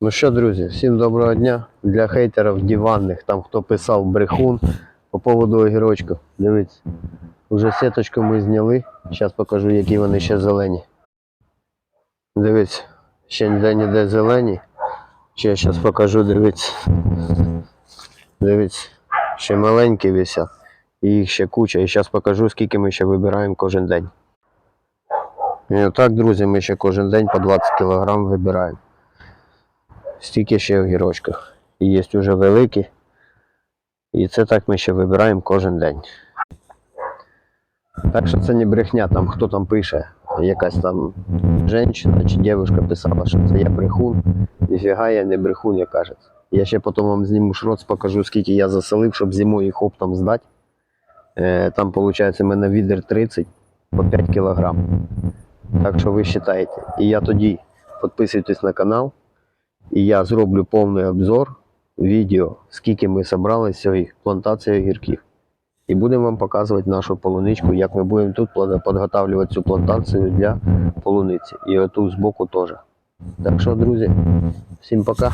Ну що, друзі, всім доброго дня. Для хейтерів диванних, там хто писав брехун по поводу огірочків. Дивіться, вже сіточку ми зняли. Зараз покажу, які вони ще зелені. Дивіться, ще ніде ніде зелені. Ще зараз покажу, дивіться. Дивіться, ще маленькі висять. І їх ще куча. І зараз покажу, скільки ми ще вибираємо кожен день. І отак, друзі, ми ще кожен день по 20 кг вибираємо. Стільки ще огірочків. І є вже великі. І це так ми ще вибираємо кожен день. Так що це не брехня, там хто там пише, якась там жінка чи дівчинка писала, що це я брехун. Ніфіга я не брехун, як кажеться. Я ще потім вам зніму шроц, покажу, скільки я заселив, щоб зимою їх оптом здати. Е, Там, виходить, у мене відер 30 по 5 кілограм. Так що ви вважаєте. І я тоді підписуйтесь на канал. І я зроблю повний обзор відео, скільки ми зібрали з цієї плантації огірків. І будемо вам показувати нашу полуничку, як ми будемо тут підготавлювати цю плантацію для полуниці. І отут збоку теж. Так що, друзі, всім пока.